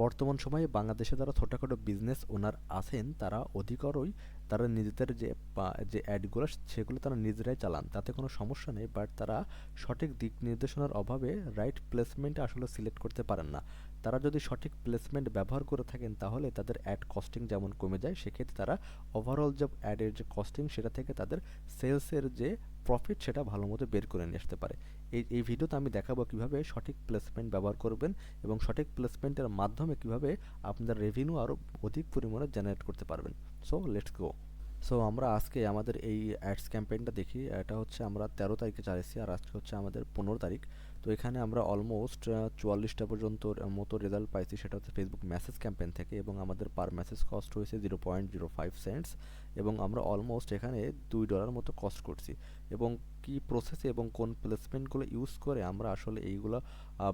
বর্তমান সময়ে বাংলাদেশে যারা ছোটোখাটো বিজনেস ওনার আছেন, তারা অধিকরই তারা নিজেদের যে যে অ্যাডগুলো সেগুলো তারা নিজেরাই চালান। তাতে কোনো সমস্যা নেই বাট তারা সঠিক দিক নির্দেশনার অভাবে রাইট প্লেসমেন্ট আসলে সিলেক্ট করতে পারেন না। তারা যদি সঠিক প্লেসমেন্ট ব্যবহার করে থাকেন, তাহলে তাদের অ্যাড কস্টিং যেমন কমে যায়, সেক্ষেত্রে তারা ওভারঅল যে অ্যাডের যে কস্টিং সেটা থেকে তাদের সেলসের যে প্রফিট সেটা ভালো মতো বের করে নিয়ে আসতে পারে। এই এই ভিডিওতে আমি দেখাবো কীভাবে সঠিক প্লেসমেন্ট ব্যবহার করবেন এবং সঠিক প্লেসমেন্টের মাধ্যমে কীভাবে আপনার রেভিনিউ আরও অধিক পরিমাণে জেনারেট করতে পারবেন। সো লেটস গো সো আমরা আজকে আমাদের এই অ্যাডস ক্যাম্পেইনটা দেখি। এটা হচ্ছে আমরা তেরো তারিখে চালিয়েছি আর আজকে হচ্ছে আমাদের পনেরো তারিখ। তো এখানে আমরা অলমোস্ট চুয়াল্লিশটা পর্যন্ত মতো রেজাল্ট পাইছি। সেটা হচ্ছে ফেসবুক মেসেজ ক্যাম্পেন থেকে এবং আমাদের পার মেসেজ কস্ট হয়েছে zero point zero five cents এবং আমরা অলমোস্ট এখানে দুই ডলার মতো কস্ট করছি। এবং কি প্রসেসে এবং কোন প্লেসমেন্টগুলো ইউজ করে আমরা আসলে এইগুলো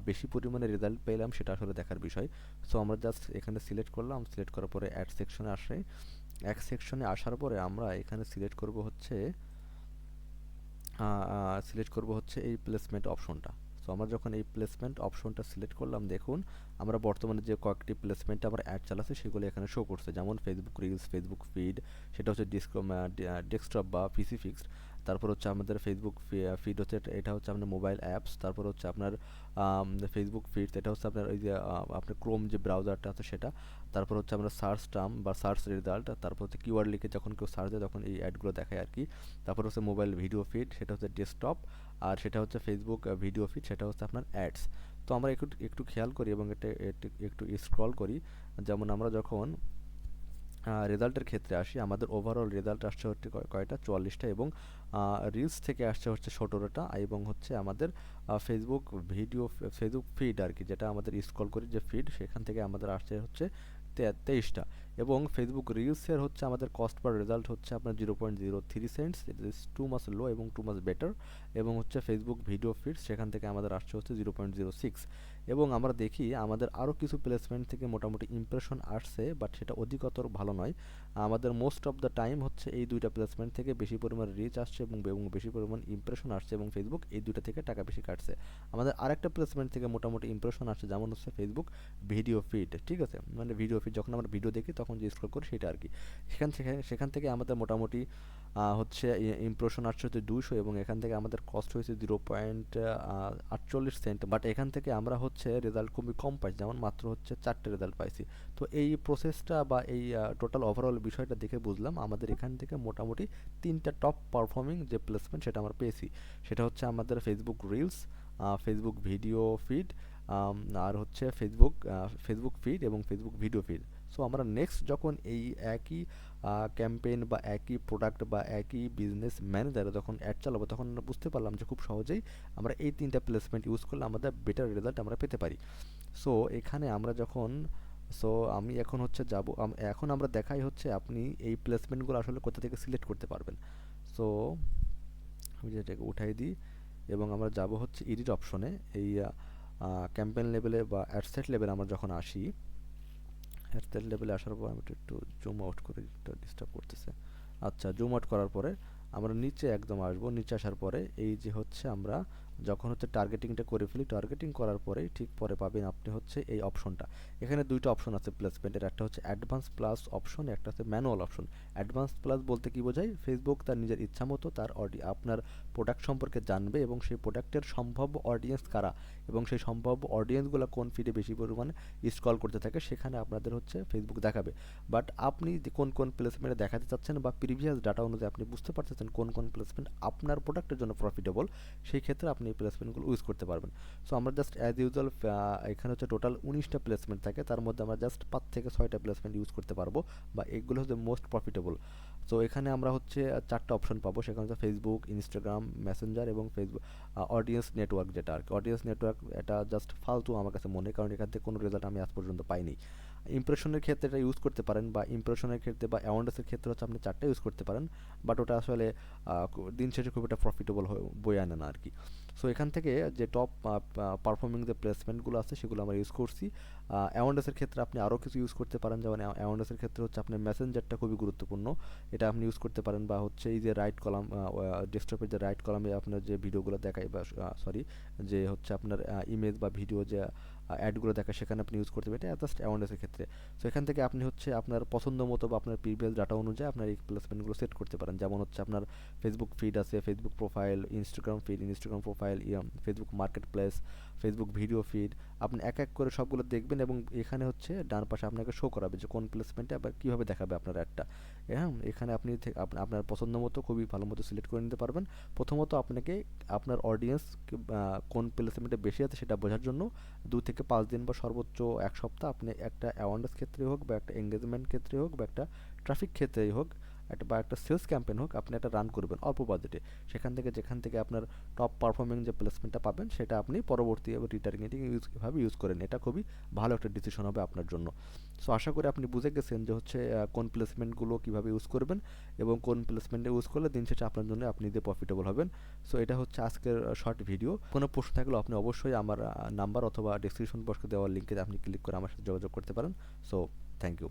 বেশি পরিমাণে রেজাল্ট পেলাম সেটা আসলে দেখার বিষয়। সো আমরা জাস্ট এখানে সিলেক্ট করলাম সিলেক্ট করার পরে অ্যাড সেকশনে আসে। এক সেকশনে আসার পরে আমরা এখানে সিলেক্ট করব হচ্ছে সিলেক্ট করব হচ্ছে এই প্লেসমেন্ট অপশনটা আমরা যখন এই প্লেসমেন্ট অপশনটা সিলেক্ট করলাম, দেখুন, আমরা বর্তমানে যে কয়েকটি প্লেসমেন্টে আমরা অ্যাড চালাচ্ছি, সেগুলো এখানে শো করছে। যেমন ফেসবুক রিলস ফেসবুক ফিড সেটা হচ্ছে ডিস্ক ডেস্কটপ বা পিসি ফিক্সড তারপর হচ্ছে আমাদের ফেসবুক ফিড হচ্ছে এটা হচ্ছে আপনার মোবাইল অ্যাপস তারপর হচ্ছে আপনার ফেসবুক ফিড এটা হচ্ছে আপনার ওই যে আপনার ক্রোম যে ব্রাউজারটা আছে সেটা, তারপর হচ্ছে আমরা সার্চ টার্ম বা সার্চ রেজাল্ট তারপর হচ্ছে কিওয়ার্ড লিখে যখন কেউ সার্চ দেয় তখন এই অ্যাডগুলো দেখায় আর কি। তারপর হচ্ছে মোবাইল ভিডিও ফিড সেটা হচ্ছে ডেস্কটপ আর সেটা হচ্ছে ফেসবুক ভিডিও ফিড সেটা হচ্ছে আপনার অ্যাডস তো আমরা একটু একটু খেয়াল করি এবং এটা একটু স্ক্রল করি। যেমন আমরা যখন রেজাল্টের ক্ষেত্রে আসি, আমাদের ওভারঅল রেজাল্ট আসছে হচ্ছে কয়টা? চুয়াল্লিশটা এবং রিলস থেকে আসছে হচ্ছে সতেরোটা এবং হচ্ছে আমাদের ফেসবুক ভিডিও ফেসবুক ফিড আর কি যেটা আমাদের স্ক্রল করি যে ফিড সেখান থেকে আমাদের আসছে হচ্ছে তেইশটা এবং ফেসবুক রিলসের হচ্ছে আমাদের কস্ট পার রেজাল্ট হচ্ছে আপনার zero point zero three cents it is too much low এবং টু মাস বেটার এবং হচ্ছে ফেসবুক ভিডিও ফিডস সেখান থেকে আমাদের আসছে হচ্ছে জিরো পয়েন্ট জিরো সিক্স এবং আমরা দেখি আমাদের আরও কিছু প্লেসমেন্ট থেকে মোটামুটি ইমপ্রেশন আসছে বাট সেটা অধিকতর ভালো নয়। আমাদের মোস্ট অফ দ্য টাইম হচ্ছে এই দুইটা প্লেসমেন্ট থেকে বেশি পরিমাণ রিচ আসছে এবং বেশি পরিমাণ ইমপ্রেশন আসছে এবং ফেসবুক এই দুইটা থেকে টাকা বেশি কাটছে। আমাদের আরেকটা প্লেসমেন্ট থেকে মোটামুটি ইমপ্রেশন আসছে যেমন হচ্ছে ফেসবুক ভিডিও ফিড ঠিক আছে? মানে ভিডিও ফিড যখন আমরা ভিডিও দেখি তখন যে স্ক্রল করি সেটা আর কি সেখান থেকে সেখান থেকে আমাদের মোটামুটি হচ্ছে ইমপ্রেশন হচ্ছে দুশো এবং এখান থেকে আমাদের কস্ট হয়েছে জিরো পয়েন্ট আটচল্লিশ সেন্ট বাট এখান থেকে আমরা হচ্ছে রেজাল্ট খুবই কম পাইছি, যেমন মাত্র হচ্ছে চারটে রেজাল্ট পাইছি। তো এই প্রসেসটা বা এই টোটাল ওভারঅল বিষয়টা দেখে বুঝলাম, আমাদের এখান থেকে মোটামুটি তিনটা টপ পারফর্মিং যে প্লেসমেন্ট সেটা আমরা পেয়েছি। সেটা হচ্ছে আমাদের Facebook reels Facebook video feed আর হচ্ছে ফেসবুক ফেসবুক ফিড এবং ফেসবুক ভিডিও ফিড সো আমরা নেক্সট যখন এই একই ক্যাম্পেইন বা একই প্রোডাক্ট বা একই বিজনেস ম্যানেজারে যখন অ্যাড চালাবো, তখন আমরা বুঝতে পারলাম যে খুব সহজেই আমরা এই তিনটা প্লেসমেন্ট ইউজ করলে আমাদের বেটার রেজাল্ট আমরা পেতে পারি। সো এখানে আমরা যখন সো আমি এখন হচ্ছে যাব এখন আমরা দেখাই হচ্ছে আপনি এই প্লেসমেন্টগুলো আসলে কোথা থেকে সিলেক্ট করতে পারবেন। সো আমি যেটাকে উঠাই দিই, এবং আমরা যাব হচ্ছে এডিট অপশনে এই ক্যাম্পেইন লেভেলে বা অ্যাডসেট লেভেলে আমরা যখন আসি অ্যাডসেট লেভেলে আসার পর আমি একটু জুম আউট করে ডিস্টার্ব করতেছে। আচ্ছা জুম আউট করার পরে আমরা নিচে একদম আসব। নিচে আসার পরে এই যে হচ্ছে আমরা যখন হচ্ছে টার্গেটিংটা করে ফেলি টার্গেটিং করার পরেই ঠিক পরে পাবেন আপনি হচ্ছে এই অপশনটা এখানে দুইটা অপশন আছে প্লেসমেন্টের একটা হচ্ছে অ্যাডভান্স প্লাস অপশন একটা হচ্ছে ম্যানুয়াল অপশন অ্যাডভান্স প্লাস বলতে কি বোঝায়? ফেসবুক তার নিজের ইচ্ছা মতো তার অডি আপনার প্রোডাক্ট সম্পর্কে জানবে এবং সেই প্রোডাক্টের সম্ভাব্য অডিয়েন্স কারা? এবং সেই সম্ভাব্য অডিয়েন্সগুলো কোন ফিডে বেশি পরিমাণে স্ক্রল করতে থাকে, সেখানে আপনাদের হচ্ছে ফেসবুক দেখাবে। বাট আপনি কোন কোন প্লেসমেন্টে দেখাতে চাচ্ছেন বা প্রিভিয়াস ডাটা অনুযায়ী আপনি বুঝতে পারতেছেন কোন কোন প্লেসমেন্ট আপনার প্রোডাক্টের জন্য প্রফিটেবল সেই ক্ষেত্রে আপনি এই প্লেসমেন্টগুলো ইউজ করতে পারবেন। সো আমরা জাস্ট অ্যাজ ইউজুয়াল এখানে হচ্ছে টোটাল উনিশটা প্লেসমেন্ট থাকে। তার মধ্যে আমরা জাস্ট পাঁচ থেকে ছয়টা প্লেসমেন্ট ইউজ করতে পারব বা এগুলো হচ্ছে মোস্ট প্রফিটেবল সো এখানে আমরা হচ্ছে চারটা অপশন পাবো। সেখানে হচ্ছে ফেসবুক ইনস্টাগ্রাম মেসেঞ্জার এবং ফেসবুক অডিয়েন্স নেটওয়ার্ক যেটা আর কি। অডিয়েন্স নেটওয়ার্ক এটা জাস্ট ফালতু আমার কাছে মনে কারণ এখান থেকে কোনো রেজাল্ট আমি আজ পর্যন্ত পাইনি। ইমপ্রেশনের ক্ষেত্রে এটা ইউজ করতে পারেন বা ইমপ্রেশনের ক্ষেত্রে বা অ্যাওয়ারনেসের ক্ষেত্রে হচ্ছে আপনি চারটা ইউজ করতে পারেন বাট ওটা আসলে দিন শেষে খুব একটা প্রফিটেবল বই আনে না আর কি সো এখান থেকে যে টপ পারফর্মিং যে প্লেসমেন্টগুলো আছে সেগুলো আমরা ইউজ করছি। অ্যাওয়ারনেসের ক্ষেত্রে আপনি আরও কিছু ইউজ করতে পারেন, যেমন অ্যাওয়ারনেসের ক্ষেত্রে হচ্ছে আপনার মেসেঞ্জারটা খুবই গুরুত্বপূর্ণ। এটা আপনি ইউজ করতে পারেন বা হচ্ছে এই যে রাইট কলাম ডেস্কটপের যে রাইট কলামে আপনার যে ভিডিওগুলো দেখায় বা সরি যে হচ্ছে আপনার ইমেজ বা ভিডিও যে অ্যাডগুলো দেখা, সেখানে আপনি ইউজ করতে পারেন। এটা জাস্ট অ্যাওয়ারনেসের ক্ষেত্রে। সো এখান থেকে আপনি হচ্ছে আপনার পছন্দ মতো বা আপনার প্রিভিয়াস ডাটা অনুযায়ী আপনার এই প্লেসমেন্টগুলো সেট করতে পারেন। যেমন হচ্ছে আপনার ফেসবুক ফিড আছে Facebook profile Instagram feed Instagram profile Facebook marketplace Facebook video feed আপনি এক এক করে সবগুলো দেখবেন এবং এখানে হচ্ছে ডান পাশে আপনাকে শো করাবে যে কোন প্লেসমেন্টে আবার কীভাবে দেখাবে আপনার অ্যাডটা হ্যাঁ এখানে আপনি আপনার পছন্দ মতো, খুবই ভালো মতো সিলেক্ট করে নিতে পারবেন। প্রথমত আপনাকে আপনার অডিয়েন্স কোন প্লেসমেন্টে বেশি আছে সেটা বোঝার জন্য দু থেকে পাঁচ দিন বা সর্বোচ্চ এক সপ্তাহ আপনি একটা অ্যাওয়ারনেস ক্ষেত্রে হোক বা একটা এঙ্গেজমেন্ট ক্ষেত্রে হোক বা একটা ট্রাফিক ক্ষেত্রেই হোক, একটা বা একটা সেলস ক্যাম্পেন হোক, আপনি একটা রান করবেন অল্প বাজেটে সেখান থেকে, যেখান থেকে আপনার টপ পারফর্মিং যে প্লেসমেন্টটা পাবেন, সেটা আপনি পরবর্তী রিটার্গেটিং ইউজ ইউজ করেন। এটা খুবই ভালো একটা ডিসিশন হবে আপনার জন্য। সো আশা করি আপনি বুঝে গেছেন যে হচ্ছে কোন প্লেসমেন্টগুলো কীভাবে ইউজ করবেন এবং কোন প্লেসমেন্টে ইউজ করলে দিন শেষে আপনার জন্য আপনি যে প্রফিটেবল হবেন। সো এটা হচ্ছে আজকের শর্ট ভিডিও কোনো প্রশ্ন থাকলে আপনি অবশ্যই আমার নাম্বার অথবা ডিসক্রিপশন বক্সে দেওয়ার লিঙ্কে আপনি ক্লিক করে আমার সাথে যোগাযোগ করতে পারেন। So thank you